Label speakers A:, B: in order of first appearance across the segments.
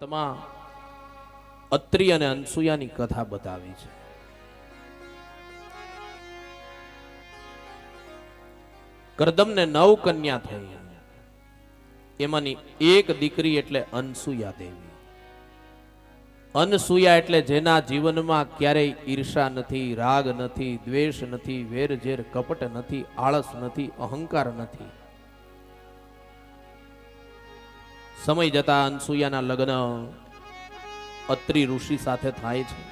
A: ભાગવતમાં અત્રિ અને અનસુયાની કથા બતાવી છે. કરદમને નવ કન્યા થઈ. એમાંની એક દીકરી એટલે અનસુયા દેવી. અનસુયા એટલે જેના જીવનમાં ક્યારેય ઈર્ષા નથી, રાગ નથી, દ્વેષ નથી, વેરઝેર, કપટ નથી, આળસ નથી, અહંકાર નથી. સમય જતા અનસુયાના લગ્ન અત્રિ ઋષિ સાથે થાય છે.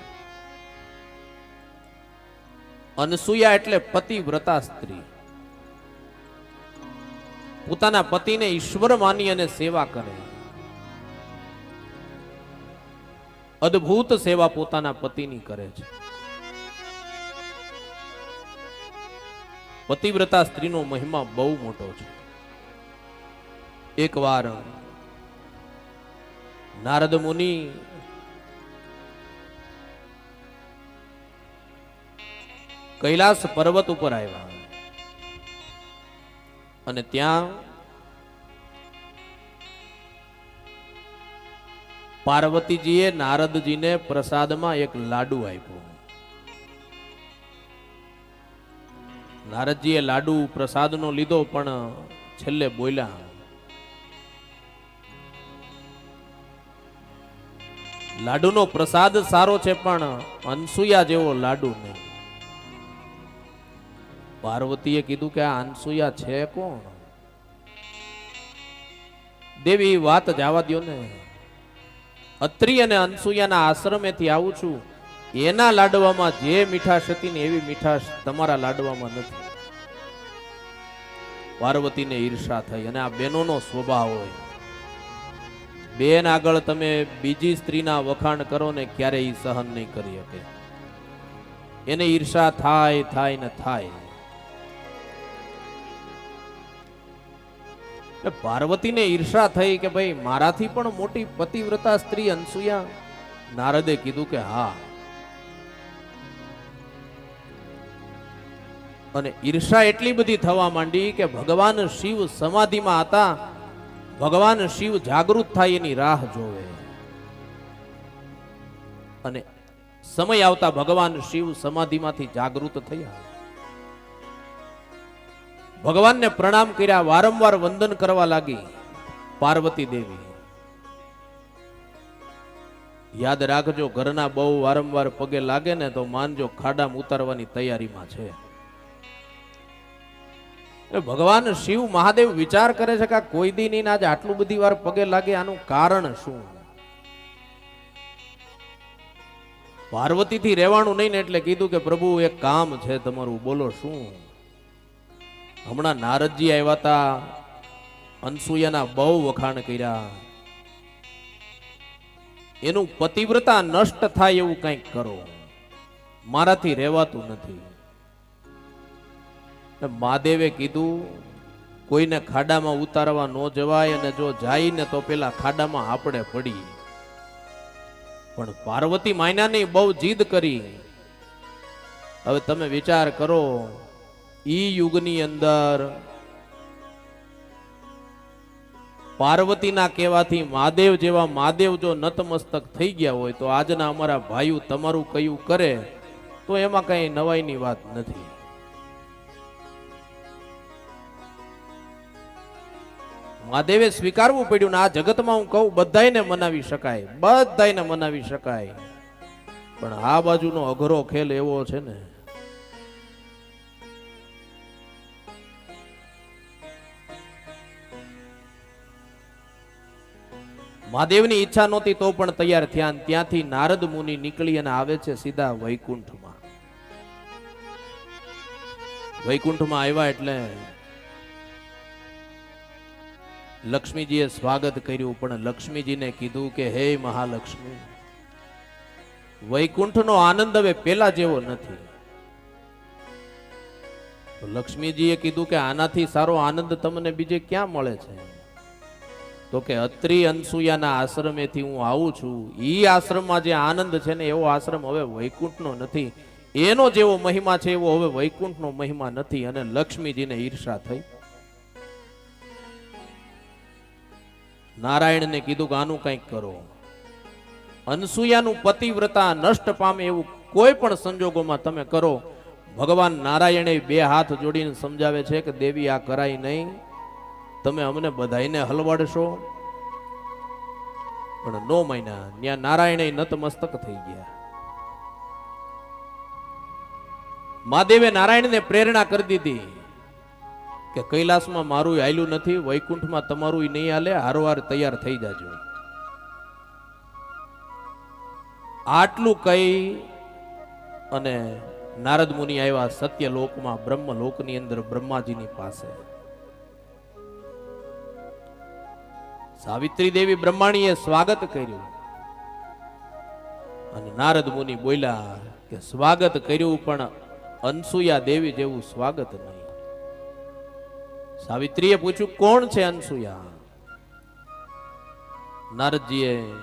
A: અનસુયા એટલે પતિવ્રતા સ્ત્રી. પોતાના પતિને ઈશ્વર માની અને સેવા કરે. અદ્ભુત સેવા પોતાના પતિની કરે છે. પતિવ્રતા સ્ત્રીનો મહિમા બહુ મોટો છે. એકવાર નારદ મુનિ કૈલાસ પર્વત ઉપર આવ્યા અને ત્યાં પાર્વતીજીએ નારદજીને પ્રસાદમાં એક લાડુ આપ્યો નારદજીએ લાડુ પ્રસાદનો લીધો પણ છેલ્લે બોલ્યા લાડુનો પ્રસાદ સારો છે પણ અનસુયા જેવો લાડુ નહીં. પાર્વતીએ કીધું કે આ અનસુયા છે કોણ? દેવી વાત જવા દ્યો ને. અત્રી અને અનસુયાના આશ્રમેથી આવું છું. એના લાડવામાં જે મીઠાશ હતી ને એવી મીઠાશ તમારા લાડવામાં નથી. પાર્વતીને ઈર્ષા થઈ અને આ બહેનોનો સ્વભાવ હોય. બેન આગળ તમે બીજી સ્ત્રીના વખાણ કરો ને ક્યારે એ સહન નહીં કરી શકે. એને ઈર્ષા થાય થાય ને થાય. પાર્વતીને ઈર્ષા થઈ કે ભાઈ મારાથી પણ મોટી પતિવ્રતા સ્ત્રી અનસુયા? નારદે કીધું કે હા. અને ઈર્ષા એટલી બધી થવા માંડી કે ભગવાન શિવ સમાધિમાં હતા ભગવાન શિવ જાગૃત થાય એની રાહ જોવે. અને સમય આવતા ભગવાન શિવ સમાધિમાંથી જાગૃત થયા. ભગવાનને પ્રણામ કર્યા, વારંવાર વંદન કરવા લાગી પાર્વતી દેવી. યાદ રાખજો, ઘરના બહુ વારંવાર પગે લાગે ને તો માનજો ખાડામાં ઉતારવાની તૈયારીમાં છે. ભગવાન શિવ મહાદેવ વિચાર કરે છે કે કોઈ દી નહીં આજે આટલું બધી વાર પગે લાગે, આનું કારણ શું? પાર્વતીથી રહેવાનું નહીં ને એટલે કીધું કે પ્રભુ, એક કામ છે તમારું, બોલો શું? હમણાં નારદજી આવ્યા હતા, અનસુયાના બહુ વખાણ કર્યા. એનું પતિવ્રતા નષ્ટ થાય એવું કંઈક કરો. મારાથી રહેવાતું નથી. મહાદેવે કીધું, કોઈને ખાડામાં ઉતારવા ન જવાય અને જો જાય ને તો પેલા ખાડામાં આપણે પડી. પણ પાર્વતી માયનાની બહુ જીદ કરી. હવે તમે વિચાર કરો, ઈ યુગની અંદર પાર્વતીના કહેવાથી મહાદેવ જેવા મહાદેવ જો નતમસ્તક થઈ ગયા હોય, તો આજના અમારા ભાઈઓ તમારું કયું કરે, તો એમાં કઈ નવાઈની વાત નથી. મહાદેવે સ્વીકારવું પડ્યું આ જગતમાં હું કહું બધાને મનાવી શકાય બધાને મનાવી શકાય. પણ આ બાજુનો અઘરો ખેલ એવો છે ને, મહાદેવની ઈચ્છા નહોતી તો પણ તૈયાર થયા ત્યાંથી નારદ મુનિ નીકળી અને આવે છે સીધા વૈકુંઠમાં. વૈકુંઠમાં આવ્યા એટલે લક્ષ્મીજીએ સ્વાગત કર્યું, પણ લક્ષ્મીજીને કીધું કે, હે મહાલક્ષ્મી, વૈકુંઠનો આનંદ હવે પેલા જેવો નથી. તો લક્ષ્મીજીએ કીધું કે, આનાથી સારો આનંદ તમને બીજે ક્યાં મળે છે? તો કે, અત્રિ અનસુયાના આશ્રમેથી હું આવું છું. ઈ આશ્રમમાં જે આનંદ છે ને, એવો આશ્રમ હવે વૈકુંઠનો નથી. એનો જેવો મહિમા છે, એવો હવે વૈકુંઠનો મહિમા નથી. અને લક્ષ્મીજીને ઈર્ષા થઈ. નારાયણને કીધું કે આનું કંઈક કરો. અનસુયાનું પતિવ્રતા નષ્ટ પામે એવું કોઈ પણ સંજોગોમાં તમે કરો. ભગવાન નારાયણે બે હાથ જોડીને સમજાવે છે કે, દેવી, આ કરાય નહીં. તમે અમને બધાઈને હલવાડશો. પણ નો મહિના ત્યાં નારાયણે નતમસ્તક થઈ ગયા. મહાદેવે નારાયણને પ્રેરણા કરી દીધી. કે કૈલાસમાં મારું હાલ્યું નથી, વૈકુંઠમાં તમારું નહીં હાલે, હારવાર તૈયાર થઈ જાજો. આટલું કહી અને નારદ મુનિ આવ્યા સત્ય લોકમાં બ્રહ્મ લોકની અંદર બ્રહ્માજીની પાસે. સાવિત્રી દેવી બ્રહ્માણીએ સ્વાગત કર્યું. અને નારદ મુનિ બોલ્યા કે સ્વાગત કર્યું, પણ અનસુયા દેવી જેવું સ્વાગત નહીં. સાવિત્રીએ પૂછ્યું, કોણ છે અનસુયા? નારદજીએ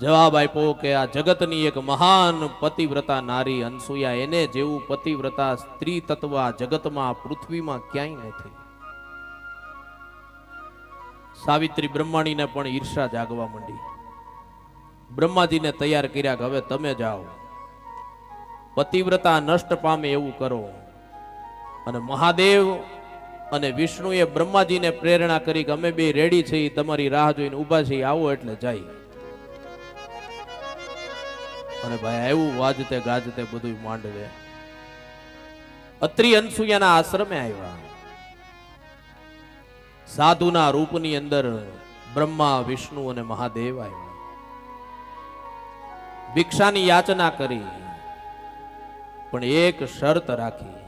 A: જવાબ આપ્યો કે, આ જગતની એક મહાન પતિવ્રતા નારી અનસુયા, એને જેવું પતિવ્રતા સ્ત્રી તત્વ આ જગતમાં પૃથ્વીમાં ક્યાંય નથી. સાવિત્રી બ્રહ્માણીને પણ ઈર્ષા જાગવા માંડી. બ્રહ્માજીને તૈયાર કર્યા કે, હવે તમે જાઓ. પતિવ્રતા નષ્ટ પામે એવું કરો. અને મહાદેવ અને વિષ્ણુએ બ્રહ્માજીને પ્રેરણા કરી કે અમે બે રેડી છીએ તમારી રાહ જોઈને ઊભા છીએ આવો એટલે જાય. અને ભાઈ આવ્યું વાજતે ગાજતે બધું માંડવે. અત્રિ અનસુયાના આશ્રમે આવ્યા સાધુના રૂપની અંદર બ્રહ્મા, વિષ્ણુ અને મહાદેવ આવ્યા ભિક્ષાની યાચના કરી. પણ એક શરત રાખી.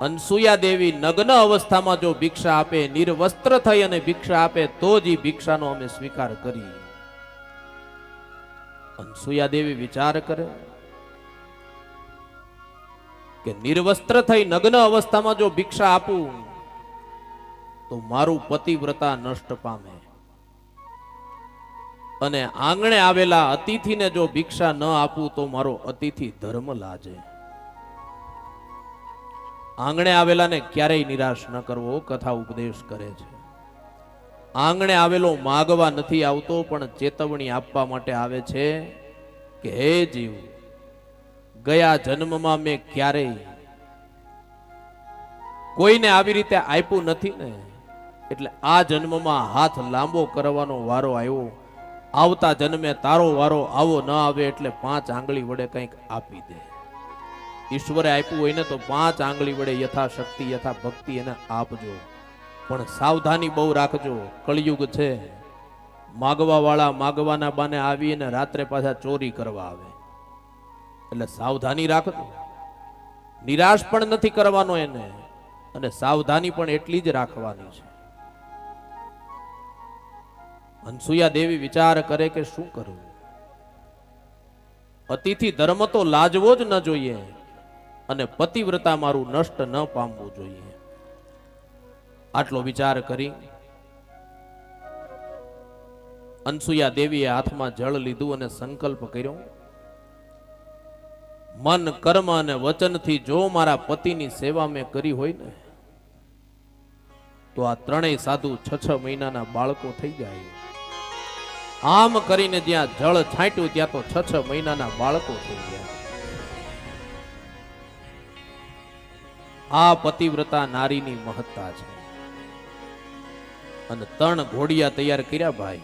A: અનસુયા દેવી નગ્ન અવસ્થામાં જો ભિક્ષા આપે, નિર્વસ્ત્ર થઈ અને ભિક્ષા આપે, તો જ ભિક્ષાનો અમે સ્વીકાર કરી અનસુયા દેવી વિચાર કરે કે નિર્વસ્ત્ર થઈ નગ્ન અવસ્થામાં જો ભિક્ષા આપું, તો મારું પતિવ્રતા નષ્ટ પામે. અને આંગણે આવેલા અતિથિને જો ભિક્ષા ન આપું, તો મારો અતિથિ ધર્મ લાજે. આંગણે આવેલાને ક્યારેય નિરાશ ન કરવો કથા ઉપદેશ કરે છે. આંગણે આવેલો માગવા નથી આવતો, પણ ચેતવણી આપવા માટે આવે છે કે, હે જીવ, ગયા જન્મમાં મેં ક્યારેય કોઈને આવી રીતે આપ્યું નથી ને? એટલે આ જન્મમાં હાથ લાંબો કરવાનો વારો આવ્યો. આવતા જન્મે તારો વારો આવો ન આવે, એટલે પાંચ આંગળી વડે કંઈક આપી દે. ઈશ્વરે આપ્યું હોય ને તો પાંચ આંગળી વડે યથાશક્તિ યથા ભક્તિ એને આપજો. પણ સાવધાની બહુ રાખજો. કળિયુગ છે. માગવા વાળા માગવાના બાને આવીને રાત્રે પાછા ચોરી કરવા આવે. એટલે સાવધાની રાખજો. નિરાશ પણ નથી કરવાનો એને. અને સાવધાની પણ એટલી જ રાખવાની છે. હંસુયા દેવી વિચાર કરે કે શું કરવું અતિથિ ધર્મ તો લાજવો જ ન જોઈએ. અને પતિવ્રતા મારું નષ્ટ ન પામવું જોઈએ. આટલો વિચાર કરી અનસુયા દેવીએ હાથમાં જળ લીધું અને સંકલ્પ કર્યો. મન, કર્મ અને વચનથી જો મારા પતિની સેવા મેં કરી હોય ને, તો આ ત્રણેય સાધુ છ છ મહિનાના બાળકો થઈ જાય. આમ કરીને જ્યાં જળ છાંટ્યું ત્યાં તો છ છ મહિનાના બાળકો થઈ ગયા. આ પતિવ્રતા નારીની મહત્તા છે. અને ત્રણ ઘોડિયા તૈયાર કર્યા ભાઈ.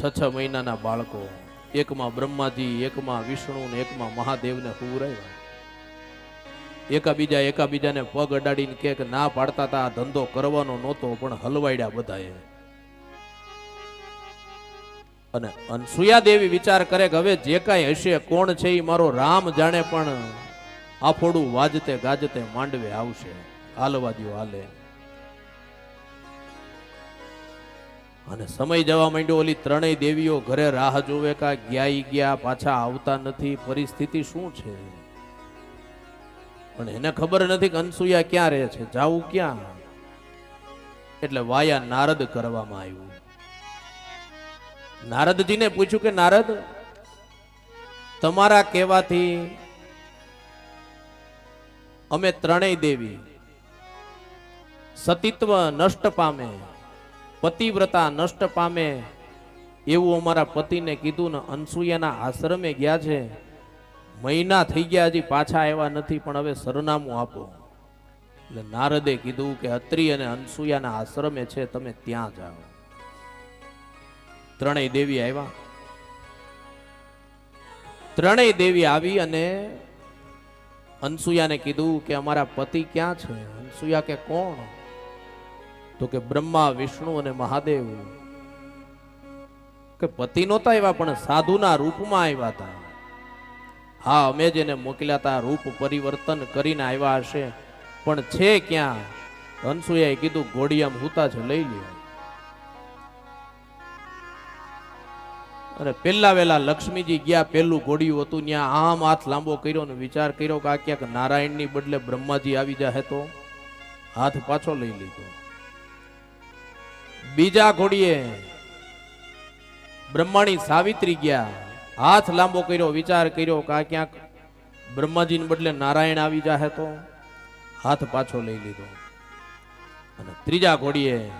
A: છ છ મહિનાના બાળકો, એકમાં બ્રહ્માજી, એકમાં વિષ્ણુ ને એકમાં મહાદેવને હુવરાય એકાબીજા એકાબીજાને પગ અડાડીને કે ના પાડતા તા, આ ધંધો કરવાનો નહોતો, પણ હલવાડ્યા બધાએ. અને અનસુયા દેવી વિચાર કરે કે હવે જે કાંઈ હશે, કોણ છે એ મારો રામ જાણે પણ આફોડું વાજતે ગાજતે માંડવે આવશે. હાલવા હાલે. અને સમય જવા માંડ્યો ઓલી ત્રણેય દેવીઓ ઘરે રાહ જોવે કા ગયા ગયા પાછા આવતા નથી, પરિસ્થિતિ શું છે? પણ એને ખબર નથી કે અનસુયા ક્યાં રહે છે, જાવું ક્યાં? એટલે વાયા નારદ કરવામાં આવ્યું. નારદજીને પૂછ્યું કે, નારદ, તમારા કહેવાથી અમે ત્રણેય દેવી સતીત્વ નષ્ટ પામે, પતિવ્રતા નષ્ટ પામે એવું અમારા પતિને કીધું ને અનસુયાના આશ્રમે ગયા છે. મહિના થઈ ગયા હજી પાછા આવ્યા નથી, પણ હવે સરનામું આપો. એટલે નારદે કીધું કે અત્રિ અને અનસુયાના આશ્રમે છે, તમે ત્યાં જાઓ. ત્રણેય દેવી આવ્યા. ત્રણેય દેવી આવી અને અનસુયાને કીધું કે અમારા પતિ ક્યાં છે? અનસુયા કે કોણ? તો કે બ્રહ્મા, વિષ્ણુ અને મહાદેવ. કે પતિ નહોતા આવ્યા પણ સાધુના રૂપમાં આવ્યા હતા. હા, અમે જેને મોકલ્યા હતા, રૂપ પરિવર્તન કરીને આવ્યા હશે. પણ છે ક્યાં? અનસુયાએ કીધું ઘોડિયામ હુતા છે લઈ લ્યો. અને પેલા વેલા લક્ષ્મીજી ગયા, પેલું ઘોડિયું હતું, ત્યાં આમ હાથ લાંબો કર્યો ને વિચાર કર્યો કે આ ક્યાંક નારાયણની બદલે બ્રહ્માજી આવી જાય તો? હાથ પાછો લઈ લીધો. બીજા ઘોડીએ બ્રહ્માણી સાવિત્રી ગયા, હાથ લાંબો કર્યો, વિચાર કર્યો કે આ ક્યાંક બ્રહ્માજીને બદલે નારાયણ આવી જાય તો? હાથ પાછો લઈ લીધો. અને ત્રીજા ઘોડીએ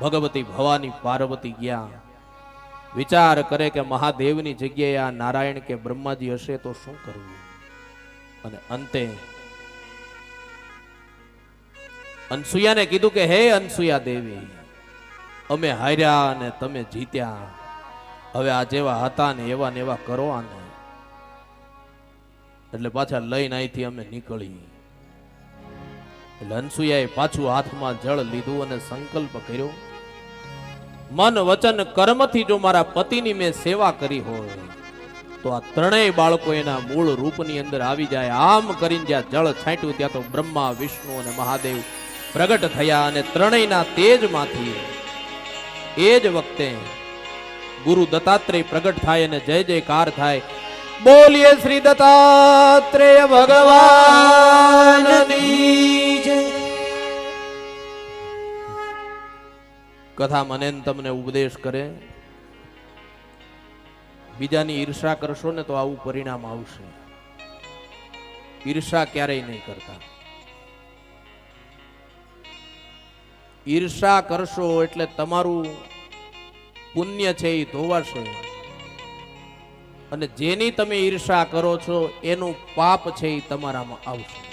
A: ભગવતી ભવાની પાર્વતી ગયા. વિચાર કરે કે મહાદેવની જગ્યાએ આ નારાયણ કે બ્રહ્માજી હશે તો શું કરવું? અને અંતે અનસુયાને કીધું કે, હે અનસુયા દેવી, અમે હાર્યા અને તમે જીત્યા. હવે આ જેવા હતા ને એવા ને એવા કરો આને. એટલે પાછા લઈને અહીંથી અમે નીકળી. એટલે અનસુયાએ પાછું હાથમાં જળ લીધું અને સંકલ્પ કર્યો. મન વચન કર્મથી જો મારા પતિની મેં સેવા કરી હોય, તો આ ત્રણેય બાળકો એના મૂળ રૂપની અંદર આવી જાય. આમ કરીને જ્યાં જળ છાંટ્યું ત્યાં તો બ્રહ્મા, વિષ્ણુ અને મહાદેવ પ્રગટ થયા અને ત્રણેયના તેજમાંથી એ જ વખતે ગુરુ દત્તાત્રેય પ્રગટ થાય અને જય જયકાર થાય. બોલીએ શ્રી દત્તાત્રેય ભગવાનની. કથા મને તમને ઉપદેશ કરે. બીજાની ઈર્ષા કરશો ને તો આવું પરિણામ આવશે. ઈર્ષા ક્યારેય નહીં કરતા. ઈર્ષા કરશો એટલે તમારું પુણ્ય છે એ ધોવાશે. અને જેની તમે ઈર્ષા કરો છો, એનું પાપ છે એ તમારામાં આવશે.